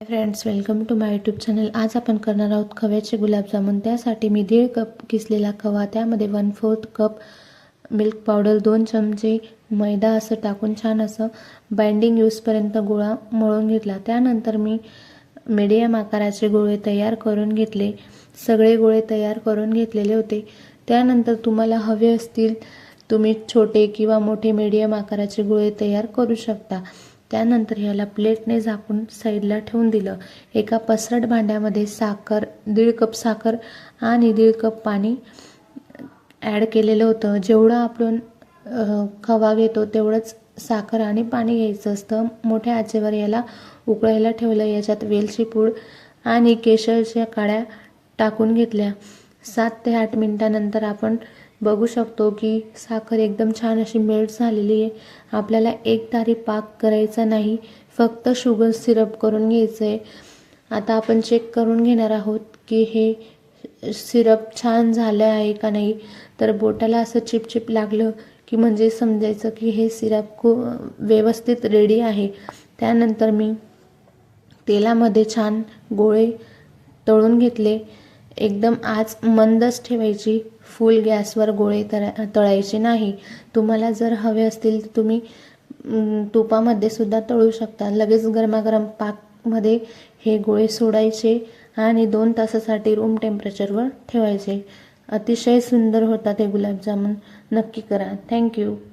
Friends welcome to my YouTube channel आज आपण करणार आहोत खव्याचे गुलाबजामुन. त्यासाठी मी दीड कप किसलेला खवा त्यामध्ये one fourth cup milk powder दोन चमचे मैदा असं टाकून छान असं बाइंडिंग यूजपर्यंत गोळा मळून घेतला. त्यानंतर मी मीडियम आकाराचे गोळे तयार करून घेतले. सगळे गोळे तयार करून घेतलेले होते. त्यानंतर तुम्हाला हवे असतील तुम्ही छोटे किंवा मोठे मीडियम आकाराचे गोळे तयार करू शकता. त्यानंतर ह्याला प्लेटने झाकून साईडला ठेवून दिलं. एका पसरट भांड्यामध्ये साखर दीड कप साखर आणि दीड कप पाणी ॲड केलेलं होतं. जेवढं आपण खवा घेतो तेवढंच साखर आणि पाणी घ्यायचं असतं. मोठ्या आचेवर याला उकळायला ठेवलं. याच्यात वेलची पूड आणि केशरच्या काड्या टाकून घेतल्या. सात ते आठ मिनटानंतर आपण बघू शकतो की साखर एकदम छान अशी मेल्ट झालेली आहे. आपल्याला एक तारी पाक करायचा नाही फक्त शुगर सिरप करून घ्यायचं आहे आता आपण चेक करून घेणार आहोत की हे सिरप छान झालं आहे का नाही. तर बोटाला असं चिपचिप लागलं की म्हणजे समजायचं की हे सिरप खूप व्यवस्थित रेडी आहे. त्यानंतर मी तेलामध्ये छान गोळे तळून घेतले. एकदम आज मंदच ठेवायची. फुल गॅसवर गोळे तळा तळायचे नाही. तुम्हाला जर हवे असतील तर तुम्ही तुपामध्ये सुद्धा तळू शकता. लगेच गरमागरम पाकमध्ये हे गोळे सोडायचे आणि दोन तासासाठी रूम टेम्परेचरवर ठेवायचे. अतिशय सुंदर होतात हे गुलाबजामुन. नक्की करा. थँक्यू